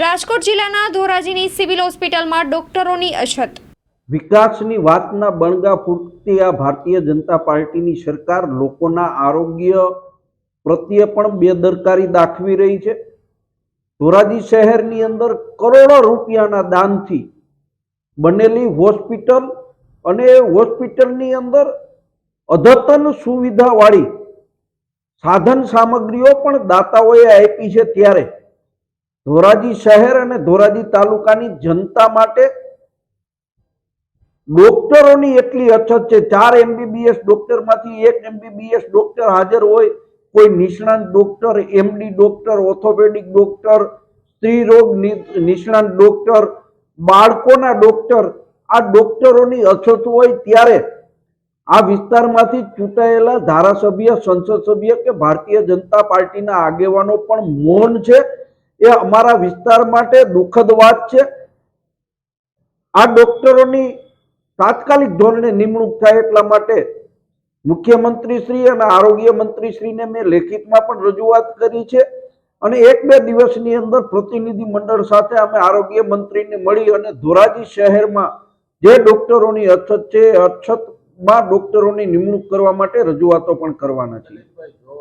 રાજકોટ જિલ્લાના ધોરાજીની સિવિલ હોસ્પિટલમાં ડોક્ટરોની અછત. વિકાસની વાતના બણગા ફૂટતી આ ભારતીય જનતા પાર્ટીની સરકાર લોકોના આરોગ્ય પ્રત્યે પણ બેદરકારી દાખવી રહી છે. ધોરાજી શહેરની અંદર કરોડો રૂપિયાના દાનથી બનેલી હોસ્પિટલ અને હોસ્પિટલની અંદર અદ્યતન સુવિધાવાળી સાધન સામગ્રીઓ પણ દાતાઓએ આપી છે ત્યારે ધોરાજી શહેર અને ધોરાજી તાલુકાની જનતા માટે ડોક્ટરોની એટલી અછત છે. ચાર એમબીબીએસ ડોક્ટરમાંથી એક એમબીબીએસ ડોક્ટર હાજર હોય, કોઈ નિષ્ણાંત doctor MD doctor, orthopaedic doctor, સ્ત્રી રોગ નિષ્ણાંત ડોક્ટર, બાળકોના ડોક્ટર, આ ડોક્ટરોની અછત હોય ત્યારે આ વિસ્તારમાંથી ચૂંટાયેલા ધારાસભ્ય, સંસદ સભ્ય કે ભારતીય જનતા પાર્ટીના આગેવાનો પણ મૌન છે. એ અમારા વિસ્તાર માટે દુઃખદ વાત છે. આ ડોક્ટરોની તાત્કાલિક ધોરણે નિમણૂક થાય એટલા માટે મુખ્યમંત્રી શ્રી અને આરોગ્ય મંત્રી શ્રીને મેં લેખિતમાં પણ રજૂઆત કરી છે અને એક બે દિવસની અંદર પ્રતિનિધિ મંડળ સાથે અમે આરોગ્ય મંત્રીને મળી અને ધોરાજી શહેરમાં જે ડોક્ટરોની અછત છે અછતમાં ડોક્ટરોની નિમણૂક કરવા માટે રજૂઆતો પણ કરવાના છીએ